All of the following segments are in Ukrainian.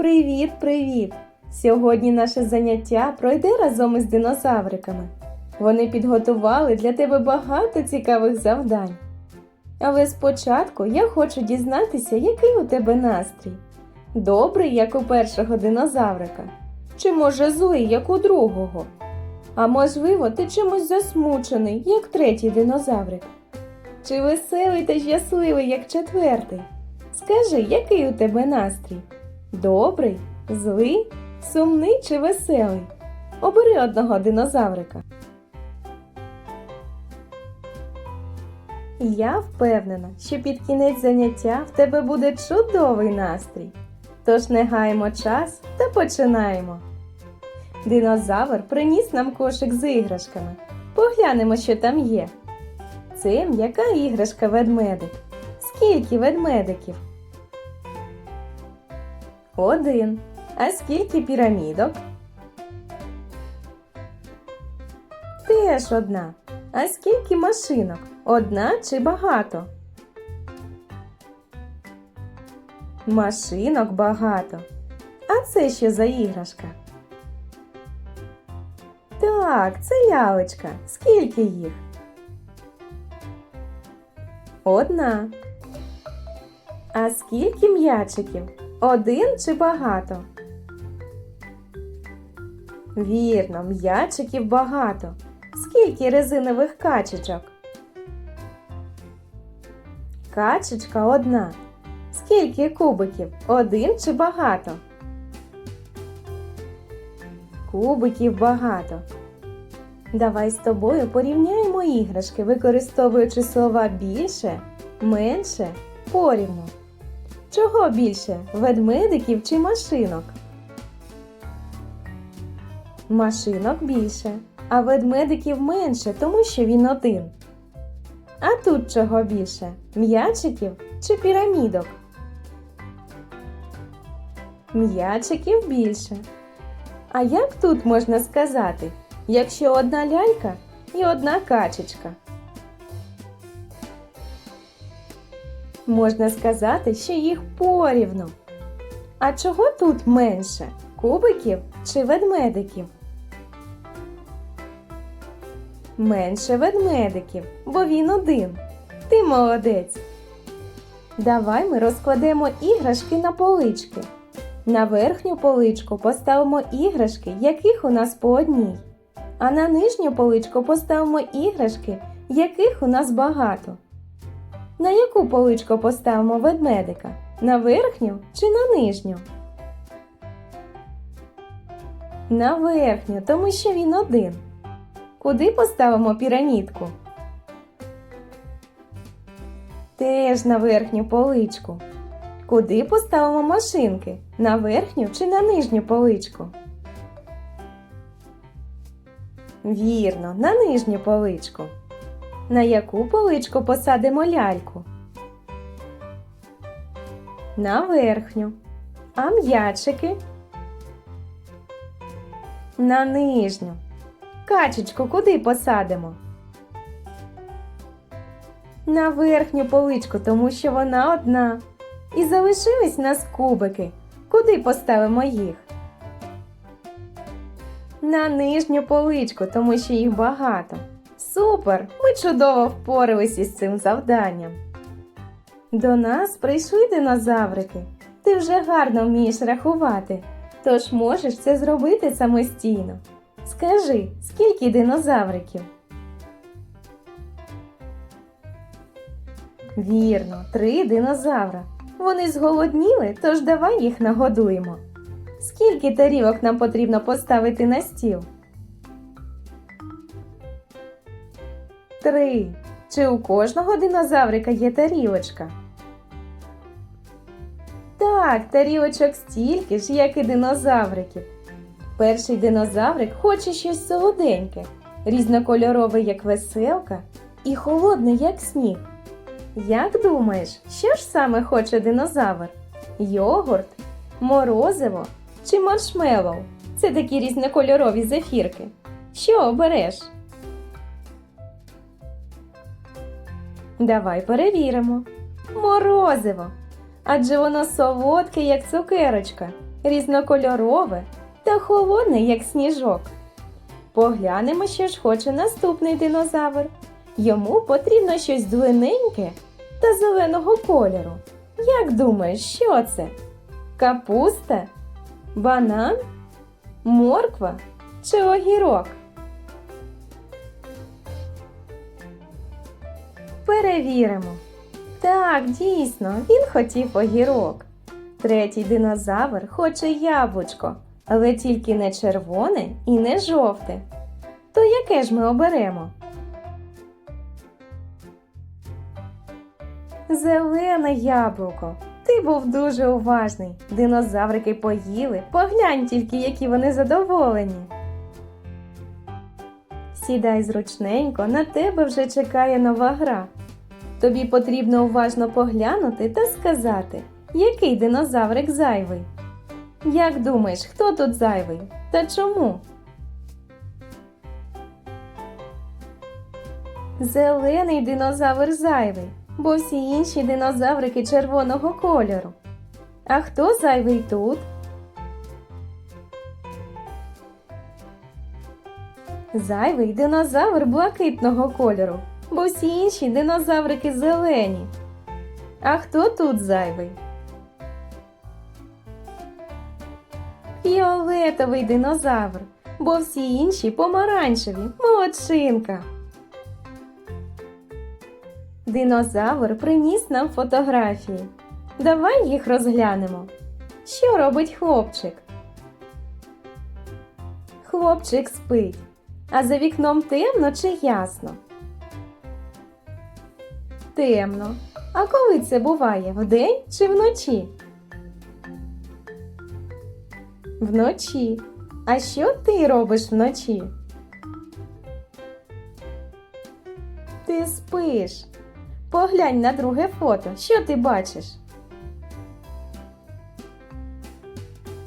Привіт-привіт! Сьогодні наше заняття пройде разом із динозавриками. Вони підготували для тебе багато цікавих завдань. Але спочатку я хочу дізнатися, який у тебе настрій. Добрий, як у першого динозаврика, чи може злий, як у другого? А можливо, ти чимось засмучений, як третій динозаврик? Чи веселий та щасливий, як четвертий? Скажи, який у тебе настрій? Добрий, злий, сумний чи веселий? Обери одного динозаврика. Я впевнена, що під кінець заняття в тебе буде чудовий настрій. Тож не гаємо час та починаємо. Динозавр приніс нам кошик з іграшками. Поглянемо, що там є. Це м'яка іграшка ведмедик. Скільки ведмедиків? Один. А скільки пірамідок? Теж одна. А скільки машинок? Одна чи багато? Машинок багато. А це що за іграшка? Так, це лялечка. Скільки їх? Одна. А скільки м'ячиків? Один чи багато? Вірно, м'ячиків багато. Скільки резинових качечок? Качечка одна. Скільки кубиків? Один чи багато? Кубиків багато. Давай з тобою порівняємо іграшки, використовуючи слова більше, менше, порівну. Чого більше ведмедиків чи машинок? Машинок більше, а ведмедиків менше, тому що він один. А тут чого більше? М'ячиків чи пірамідок? М'ячиків більше. А як тут можна сказати, якщо одна лялька і одна качечка? Можна сказати, що їх порівну. А чого тут менше? Кубиків чи ведмедиків? Менше ведмедиків, бо він один. Ти молодець. Давай ми розкладемо іграшки на полички. На верхню поличку поставимо іграшки, яких у нас по одній. А на нижню поличку поставимо іграшки, яких у нас багато. На яку поличку поставимо ведмедика? На верхню чи на нижню? На верхню, тому що він один. Куди поставимо пірамідку? Теж на верхню поличку. Куди поставимо машинки? На верхню чи на нижню поличку? Вірно, на нижню поличку. На яку поличку посадимо ляльку? На верхню. А м'ячики? На нижню. Качечку куди посадимо? На верхню поличку, тому що вона одна. І залишились нас кубики. Куди поставимо їх? На нижню поличку, тому що їх багато. Супер! Ми чудово впоралися з цим завданням. До нас прийшли динозаврики. Ти вже гарно вмієш рахувати, тож можеш це зробити самостійно. Скажи, скільки динозавриків? Вірно, три динозавра. Вони зголодніли, тож давай їх нагодуємо. Скільки тарілок нам потрібно поставити на стіл? Три. Чи у кожного динозаврика є тарілочка? Так, тарілочок стільки ж, як і динозавриків. Перший динозаврик хоче щось солоденьке, різнокольорове, як веселка, і холодне, як сніг. Як думаєш, що ж саме хоче динозавр? Йогурт, морозиво чи маршмеллоу? Це такі різнокольорові зефірки. Що обереш? Давай перевіримо. Морозиво. Адже воно солодке, як цукерочка, різнокольорове та холодне, як сніжок. Поглянемо, що ж хоче наступний динозавр. Йому потрібно щось длинненьке та зеленого кольору. Як думаєш, що це? Капуста? Банан? Морква чи огірок? Перевіримо. Так, дійсно, він хотів огірок. Третій динозавр хоче яблучко, але тільки не червоне і не жовте. То яке ж ми оберемо? Зелене яблуко. Ти був дуже уважний. Динозаврики поїли. Поглянь тільки, які вони задоволені. Сідай зручненько, на тебе вже чекає нова гра. Тобі потрібно уважно поглянути та сказати, який динозаврик зайвий. Як думаєш, хто тут зайвий та чому? Зелений динозавр зайвий, бо всі інші динозаврики червоного кольору. А хто зайвий тут? Зайвий динозавр блакитного кольору, бо всі інші динозаврики зелені. А хто тут зайвий? Фіолетовий динозавр, бо всі інші помаранчеві. Молодчинка. Динозавр приніс нам фотографії. Давай їх розглянемо. Що робить хлопчик? Хлопчик спить. А за вікном темно чи ясно? Темно. А коли це буває? Вдень чи вночі? Вночі. А що ти робиш вночі? Ти спиш. Поглянь на друге фото. Що ти бачиш?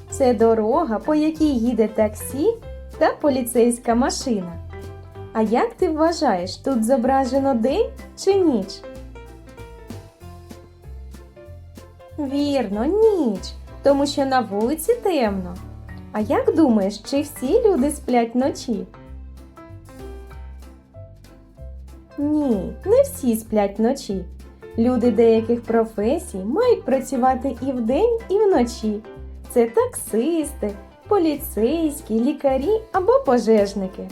Це дорога, по якій їде таксі та поліцейська машина. А як ти вважаєш, тут зображено день чи ніч? Вірно, ніч, тому що на вулиці темно. А як думаєш, чи всі люди сплять вночі? Ні, не всі сплять вночі. Люди деяких професій мають працювати і вдень, і вночі. Це таксисти, поліцейські, лікарі або пожежники.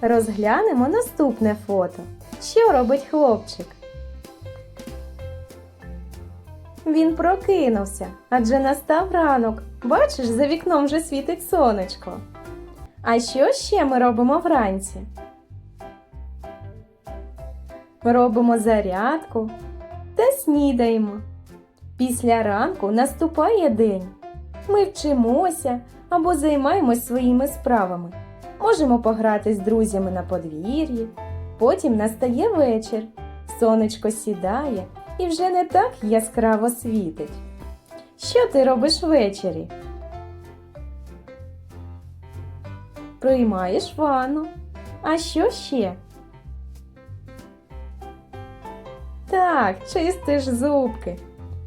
Розглянемо наступне фото. Що робить хлопчик? Він прокинувся, адже настав ранок. Бачиш, за вікном вже світить сонечко. А що ще ми робимо вранці? Робимо зарядку та снідаємо. Після ранку наступає день. Ми вчимося або займаємось своїми справами. Можемо пограти з друзями на подвір'ї. Потім настає вечір. Сонечко сідає і вже не так яскраво світить. Що ти робиш ввечері? Приймаєш ванну. А що ще? Так, чистиш зубки.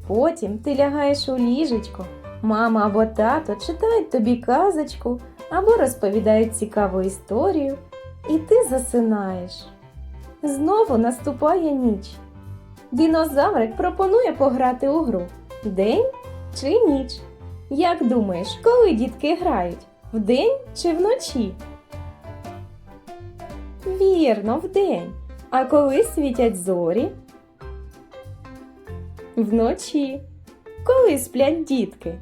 Потім ти лягаєш у ліжечко. Мама або тато читають тобі казочку або розповідають цікаву історію, і ти засинаєш. Знову наступає ніч. Динозаврик пропонує пограти у гру День чи ніч. Як думаєш, коли дітки грають? Вдень чи вночі? Вірно, вдень. А коли світять зорі? Вночі. Коли сплять дітки?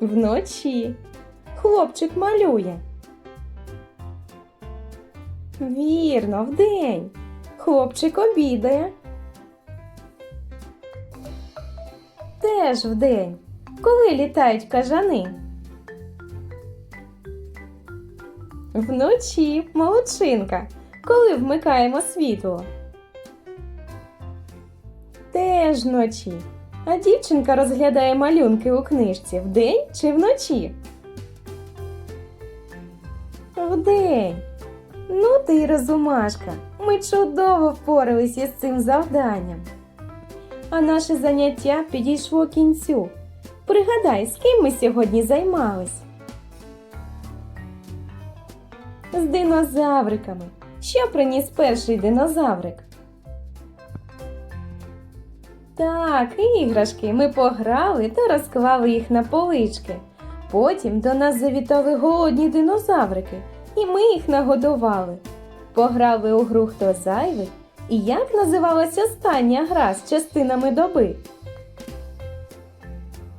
Вночі. Хлопчик малює. Вірно, вдень. Хлопчик обідає. Теж вдень. Коли літають кажани? Вночі, молодчинка. Коли вмикаємо світло? Теж вночі. А дівчинка розглядає малюнки у книжці вдень чи вночі? Вдень. Ну ти й розумашка. Ми чудово впоралися з цим завданням. А наше заняття підійшло кінцю. Пригадай, з ким ми сьогодні займались? З динозавриками. Що приніс перший динозаврик? Так, іграшки. Ми пограли та розклали їх на полички. Потім до нас завітали голодні динозаврики, і ми їх нагодували. Пограли у гру хто зайвий. І як називалась остання гра з частинами доби?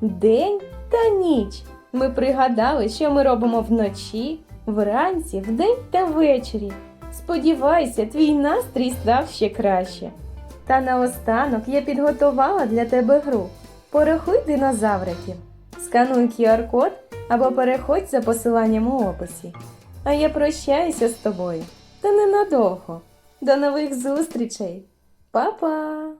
День та ніч. Ми пригадали, що ми робимо вночі, вранці, вдень та ввечері. Сподіваюся, твій настрій став ще краще. Та наостанок я підготувала для тебе гру. Порахуй динозавриків. Скануй QR-код або переходь за посиланням у описі. А я прощаюся з тобою. Та ненадовго. До нових зустрічей. Па-па!